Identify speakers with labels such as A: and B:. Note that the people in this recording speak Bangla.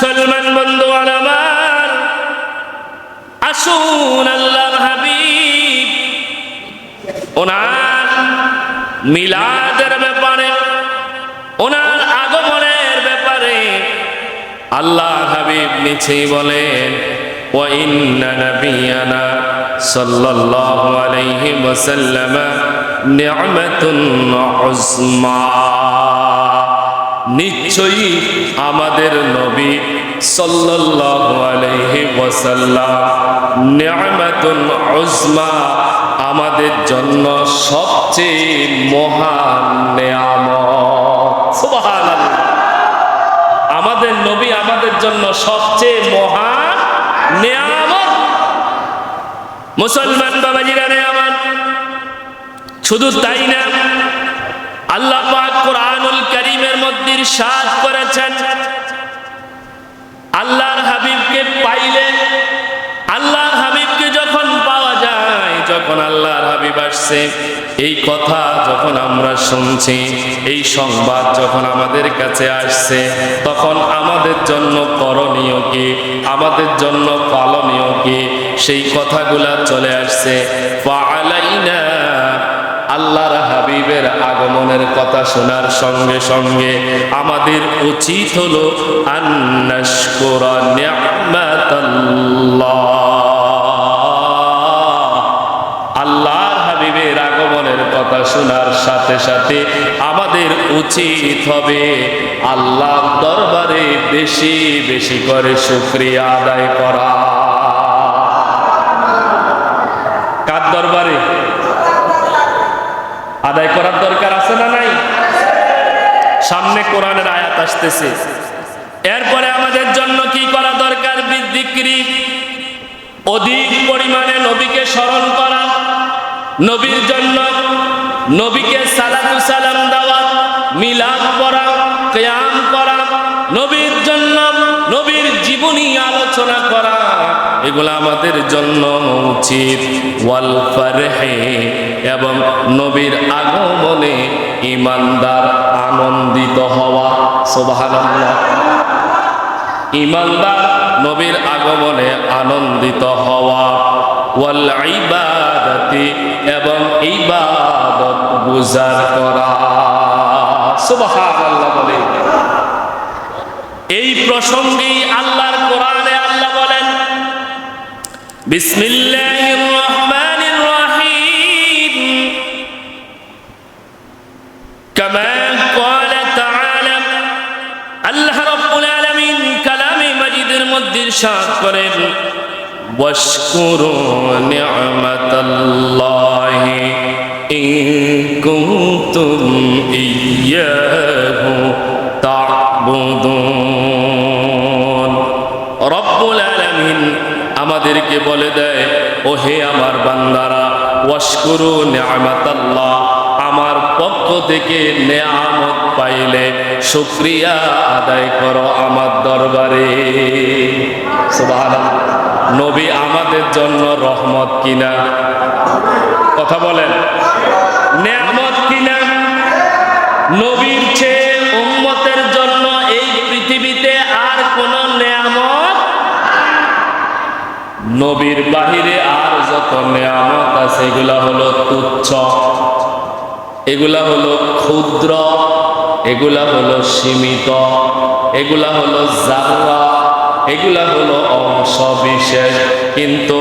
A: মুসলমান বন্ধু আমার আসুন আল্লাহর হাবিব ওনার মিলাদের ব্যাপারে ওনার আগমনের ব্যাপারে আল্লাহ হাবিব নিচেই বলেন وإن نبينا صلى الله عليه وسلم نعمة عظمى নিশ্চয়ই আমাদের নবী সাল্লাল্লাহু আমাদের জন্য সবচেয়ে মহান আমাদের নবী আমাদের জন্য সবচেয়ে মহান নিয়ামত। মুসলমান বাবাজিরা নিয়ামত। শুধু তাই না আল্লাহ কোরআনুল করিমের মধ্যে ইরশাদ করেছেন। আল্লাহর হাবিবকে পাইলে, আল্লাহর হাবিবকে যখন পাওয়া যায়, যখন আল্লাহর হাবিব আসছে, এই কথা যখন আমরা শুনছি, এই সংবাদ যখন আমাদের কাছে আসছে, তখন আমাদের জন্য করণীয় কি? আমাদের জন্য পালনীয় কি? সেই কথাগুলা চলে আসছে। পালাইনা আল্লাহর হাবিবের আগমনের কথা শোনার সঙ্গে সঙ্গে আমাদের উচিত হলো আল্লাহর হাবিবের আগমনের কথা শোনার সাথে সাথে আমাদের উচিত হবে আল্লাহর দরবারে বেশি বেশি করে শুক্রিয়া আদায় করা। কার দরবারে? আদায় করার দরকার আছে না নাই? সামনে কোরআনের আয়াত আসতেছে। এরপরে আমাদের জন্য কি করা দরকার? বিদ্যিক্রি অধিক পরিমাণে নবীকে স্মরণ করা। নবীর জন্য নবীকে সালাতু সালাম দেওয়া, মিলাদ করা কেয়াম করা জন্য নবীর জীবনী আলোচনা করা, এগুলো আমাদের জন্য উচিত। ওয়াল ফারহে, এবং নবীর আগমনে ইমানদার আনন্দিত হওয়া, সুবহানাল্লাহ। ইমানদার নবীর আগমনে আনন্দিত হওয়া, ওয়াল ইবাদতি, এবং ইবাদত গুজার করা। সুবহানাল্লাহ বলে এই প্রসঙ্গেই আল্লাহর কোরআনে আল্লাহ বলেন বিসমিল্লাহির রহমানির রহিম কামা قال تعالى আল্লাহ রাব্বুল আলামিন কালামে মাজিদের মধ্যে ইরশাদ করেন ওয়াশকুরু নি'মাতাল্লাহি ইন কুনতুম ইয়্যাহু রব্বুল আলামিন আমাদেরকে বলে দেয়, ও হে আমার বান্দারা, ওয়াশকুরু নি'মাতাল্লাহ আমার পক্ষ থেকে নেয়ামত পাইলে শুক্রিয়া আদায় করো আমার দরবারে। নবী আমাদের জন্য রহমত কিনা? কথা বলেন। নেয়ামত কিনা? নবীর চেয়ে নবীর বাহিরে আর যত নেয়ামত আছে, এগুলা হলো তুচ্ছ। এগুলা হলো ক্ষুদ্র, এগুলা হলো সীমিত, এগুলা হলো জাগা এগুলা হলো অংশ বিশেষ কিন্তু